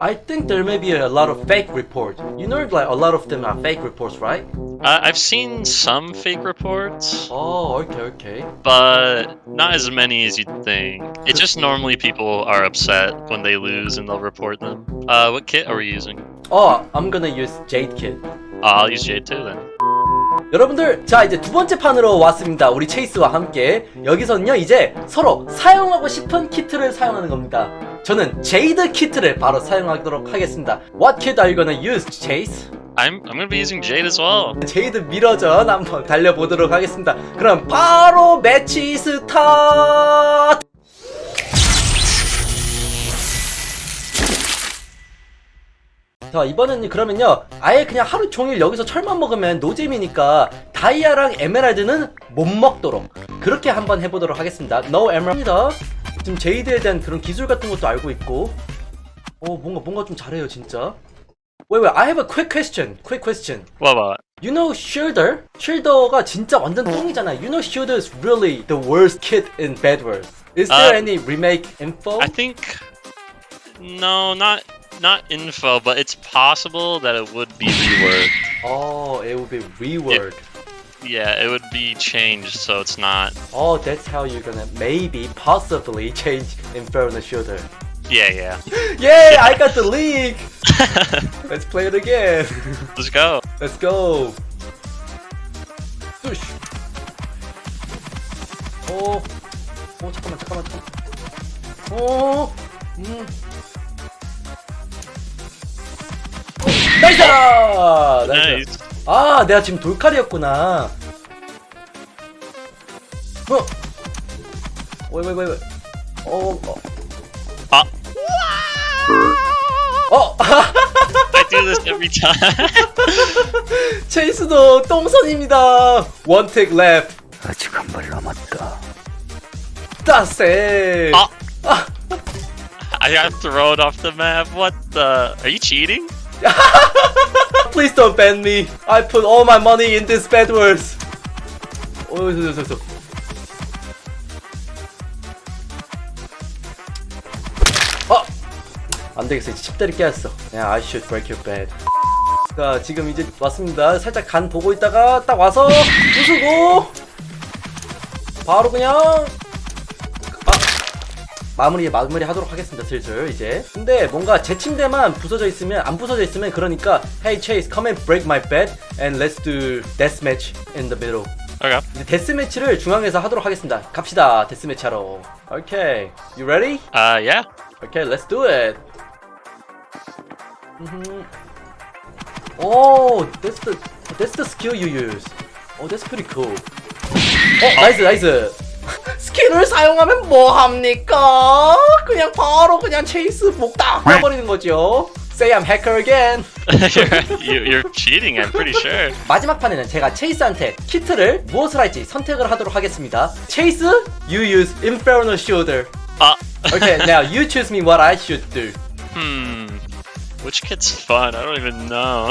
I think there may be a lot of fake reports. You know, like a lot of them are fake reports, right? Uh, I've seen some fake reports, Oh, okay, okay. but not as many as you'd think. It's just normally people are upset when they lose and they'll report them. Uh, what kit are we using? Oh, I'm gonna use Jade Kit. Uh, I'll use Jade too then. 여러분들, 자 이제 두 번째 판으로 왔습니다. 우리 체이스와 함께 여기서는요 이제 서로 사용하고 싶은 키트를 사용하는 겁니다. 저는 제이드 키트를 바로 사용하도록 하겠습니다. What kit are you gonna use, Chase? I'm I'm gonna be using Jade as well. 제이드 미러전 한번 달려보도록 하겠습니다. 그럼 바로 매치 스타트! 자 이번에는 그러면요 아예 그냥 하루 종일 여기서 철만 먹으면 노잼이니까 다이아랑 에메랄드는 못 먹도록 그렇게 한번 해보도록 하겠습니다 No 에메랄드입니다 지금 제이드에 대한 그런 기술 같은 것도 알고 있고 어 뭔가 뭔가 좀 잘해요 진짜 Wait wait I have a quick question quick question about? You know Shielder? Shielder가 진짜 완전 똥이잖아. You know Shielder is really the worst kid in Bed Wars. Is there Uh, any remake info? I think no, not not info, but it's possible that it would be reworked. Oh, it will be reworked. Yeah, it would be changed so it's not. Oh, that's how you're gonna maybe, possibly change Inferno Shielder. Yeah, yeah. Yeah, I got the leak! Let's play it again. Let's go. Let's go. 뚜시. 오, 오 잠깐만 잠깐만 잠깐만. 오, 음. 오, 나이스! 나이스. 아, 내가 지금 돌칼이었구나. 어. 왜, 왜, 왜, 왜. 어, 어. Ah, 어. I do this every time. 체이스도 똥손입니다. 원택 랩. 아직 한 발 남았다. 따세. Ah. I got thrown off the map. What the? Are you cheating? Please don't ban me. I put all my money in this bad words. 어, 저, 저, 저, 저. 어! 안 되겠어. 이제 칩다리 깨졌어. Yeah, I should break your bed. 자, 지금 이제 왔습니다. 살짝 간 보고 있다가 딱 와서 부수고 바로 그냥 아 마무리 마무리 하도록 하겠습니다 슬슬 이제 근데 뭔가 제 침대만 부서져 있으면 안 부서져 있으면 그러니까 Hey Chase come and break my bed and let's do deathmatch in the middle Okay. 이제 데스매치를 중앙에서 하도록 하겠습니다 갑시다 데스매치 하러 Okay you ready? Uh, yeah. Okay let's do it Mhm. Oh that's the that's the skill you use Oh that's pretty cool 어 나이스 나이스 스킬을 사용하면 뭐 합니까? 그냥 바로 그냥 체이스 목딱 해버리는 거죠. Say I'm hacker again. you're, you- you're cheating. I'm pretty sure. 마지막 판에는 제가 체이스한테 키트를 무엇을 할지 선택을 하도록 하겠습니다. 체이스, you use Inferno Shielder. Uh, Okay, now you choose me what I should do. hmm. Which kit's fun? I don't even know.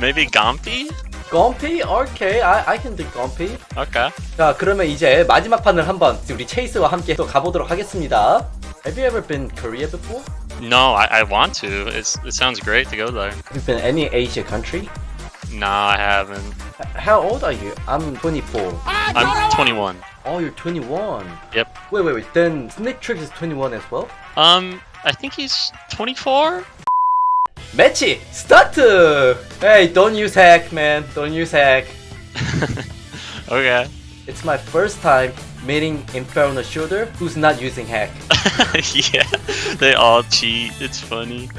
Maybe Gompy? Gompy? Okay, I, I can do Gompy. Okay. 자, 그러면 이제 마지막 판을 한번 우리 체이스와 함께 또 가보도록 하겠습니다. Have you ever been Korea before? No, I, I want to. It's, it sounds great to go there. Have you been any Asia country? No, I haven't. How old are you? I'm 24. I'm 21. Oh, you're 21. Yep. Wait, wait, wait. Then Snake Tricks is 21 as well? Um, I think he's 24? 매치 스타트! Hey, don't use hack, man. Don't use hack. Okay. It's my first time meeting Inferno Shooter who's not using hack. yeah, they all cheat. It's funny.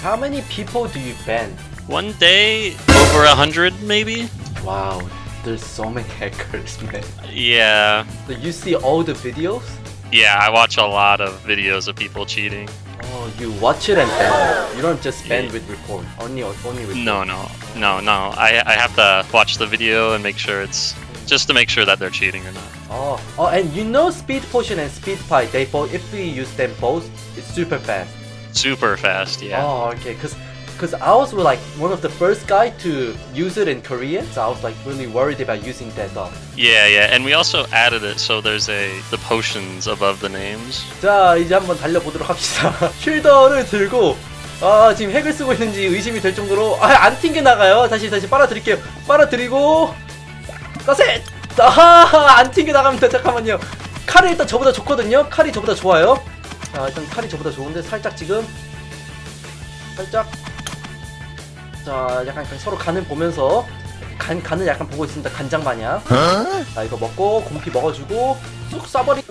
How many people do you ban? One day, over a hundred, maybe? Wow, there's so many hackers, man. Yeah. So you see all the videos? Yeah, I watch a lot of videos of people cheating. Oh, you watch it and ban. You don't just ban with report. Only, only report. No, no, no, no. I, I have to watch the video and make sure it's just to make sure that they're cheating or not. Oh, oh, and you know Speed Potion and Speed Pie, they both, if we use them both, it's super fast. Super fast, yeah. Oh, okay. Cause because I was like one of the first guy to use it in Korea, so I was like really worried about using that dog. Yeah, yeah, and we also added it so there's a the potions above the names. 자 이제 한번 달려보도록 합시다. 쉴더를 들고 아 지금 핵을 쓰고 있는지 의심이 될 정도로 아안 튕겨 나가요. 다시 다시 빨아들일게요. 빨아들이고 가세. 아하 안 튕겨 나갑니다. 잠깐만요. 칼이 일단 저보다 좋거든요. 칼이 저보다 좋아요. 자 일단 칼이 저보다 좋은데 살짝 지금 살짝 자 약간 서로 간을 보면서 간 간을 약간 보고 있습니다. 간장 마냥. 자 이거 먹고 곰피 먹어주고 쑥 쏴버리.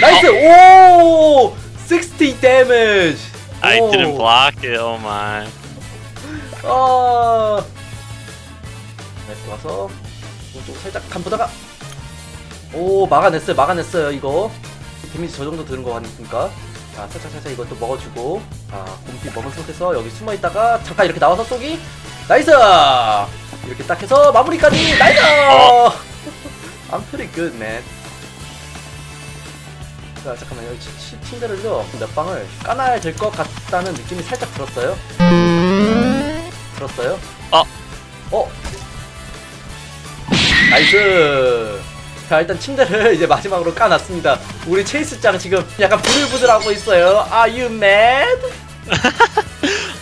나이스 오 60 damage. I 오. didn't block it. Oh my. 아. 네, 와서 오른쪽 살짝 간 보다가 오 막아냈어요 막아냈어요 이거 데미지 저 정도 드는 거 같으니까 자 살짝 살짝 이것도 먹어주고 자 곰피 먹은 상태에서 여기 숨어 있다가 잠깐 이렇게 나와서 쏘기 나이스 이렇게 딱 해서 마무리까지 나이스 어. I'm pretty good man 자 잠깐만요 여기 침대를요 몇 방을 까놔야 될 것 같다는 느낌이 살짝 들었어요 들었어요? 어. 어. 나이스. 자 일단 침대를 이제 마지막으로 까놨습니다. 우리 체이스짱 지금 약간 부들부들하고 있어요. Are you mad?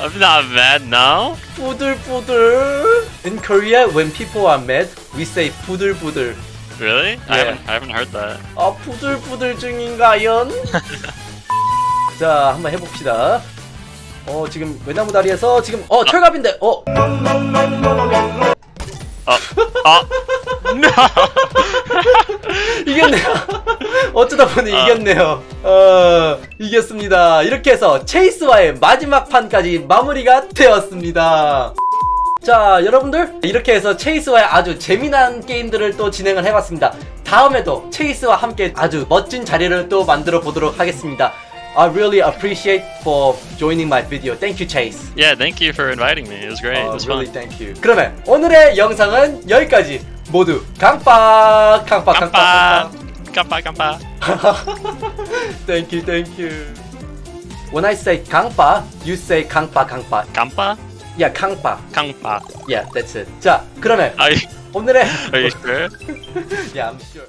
I'm not mad now. 부들부들. In Korea, when people are mad, we say 부들부들. Really? I Yeah. haven't I haven't heard that. 아 부들부들 중인가연? 자 한번 해봅시다. 어 지금 외나무 다리에서 지금 어 철갑인데 어 Oh, oh. no. 이겼네요. 어쩌다 보니 이겼네요. 어, 이겼습니다. 이렇게 해서 체이스와의 마지막 판까지 마무리가 되었습니다. 자, 여러분들 이렇게 해서 체이스와의 아주 재미난 게임들을 또 진행을 해봤습니다. 다음에도 체이스와 함께 아주 멋진 자리를 또 만들어 보도록 하겠습니다. I really appreciate for joining my video. Thank you, Chase. Yeah, thank you for inviting me. It was great. It 어, was really fun. thank you. 그러면 오늘의 영상은 여기까지. 모두 강박, 강박, 강박, 강박. Kampa, kampa. thank you, thank you. When I say 강바, you say 강바, 강바. Kampa? Yeah, 강바. Kampa. Yeah, that's it. 자, 그러면 you, 오늘의 you sure? yeah, I'm sure.